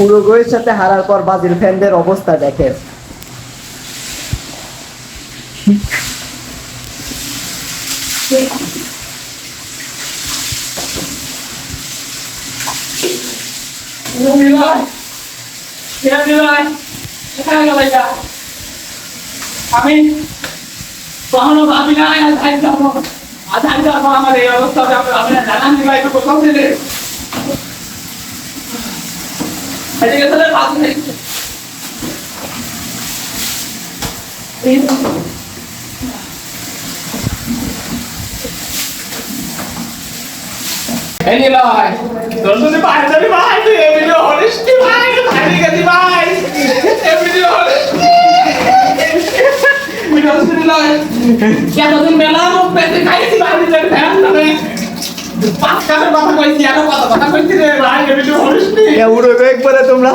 উরুগুয়ের সাথে হারার পর ব্রাজিল ফ্যানদের অবস্থা এটা আমি কখনো ভাবি না আমার এই অবস্থা হবে আমি আমি জানান দিবা একটু কোথাও দিলে এদিকে চলে পাশে থেকে। এই নিলয় তোর যদি বাইরে যাবি ভাই তুই এই ভিডিও হরিস কি ভাই বাইরে গেছি ভাই এই ভিডিও তোমরা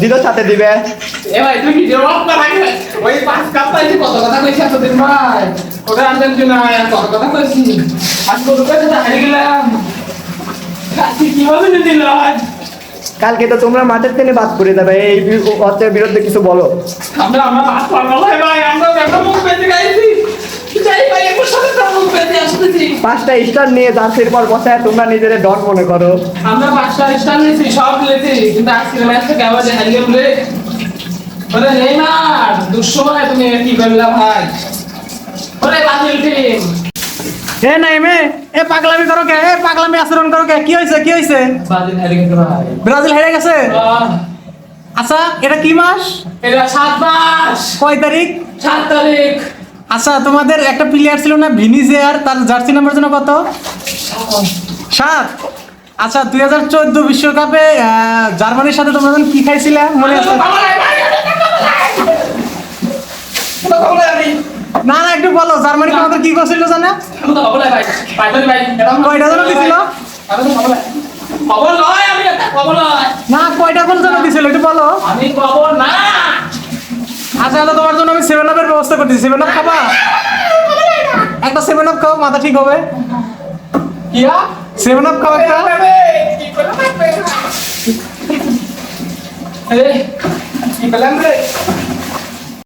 দিনের সাথে দিবে। এ ভাই তুই ভিডিও অফ কর আগে ওই পাঁচ কাপ পাইছি কত কথা কইছি এতদিন ভাই? ওটা আনতেন তুই না কত কথা কইছি? আজ কত কথা হারিয়ে গেলাম। কালকে তো তোমরা মাঠের টেনে বাদ করে দেবে এই বিরুদ্ধে কিছু বলো। আমরা আমরা ভাই ভাই আমরা একটা মুখ পেতে গাইছি যাই ভাই একবার সাথে তার মুখ পেতে আসতেছি পাঁচটা স্টার নিয়ে জার্সির পর বসায় তোমরা নিজেদের ডন মনে করো। আমরা পাঁচটা স্টার নিয়েছি সব নিয়েছি কিন্তু আজকের ম্যাচ থেকে আবার হারিয়ে গেল রে ওরে নেইমার দুঃসময় তুমি কি করলা ভাই? ওরে বাতিল টিম এ নাই মে এ পাগলামি করো কে? এ পাগলামি আচরণ করো কে? কি হয়েছে কি হয়েছে বাতিল হারিয়ে গেল ভাই। ব্রাজিল হেরে গেছে? আচ্ছা এটা কি মাস? এটা সাত মাস। কয় তারিখ? সাত তারিখ। আচ্ছা তোমাদের একটা প্লেয়ার ছিল না? ভিনিজিয়ার তার জার্সি নাম্বার জন্য কত? সাত। আচ্ছা দুই হাজার চোদ্দ বিশ্বকাপে জার্মানির সাথে তোমরা যখন কি খাইছিলে? মনে আছে? না না একটু বলো জার্মানি তোমাদের কি করছিল জানা? কয়টা জন দিছিল? না কয়টা গোল যেন দিছিল একটু বলো? আমি না। আচ্ছা তোমার সেভেন আপের ব্যবস্থা করতেছি সেভেন আপ খাবা? একটা সেভেন আপ খাও, মাথা ঠিক হবে। কিয়া? সেভেন আপ খাও একটা। কি পেলাম রে?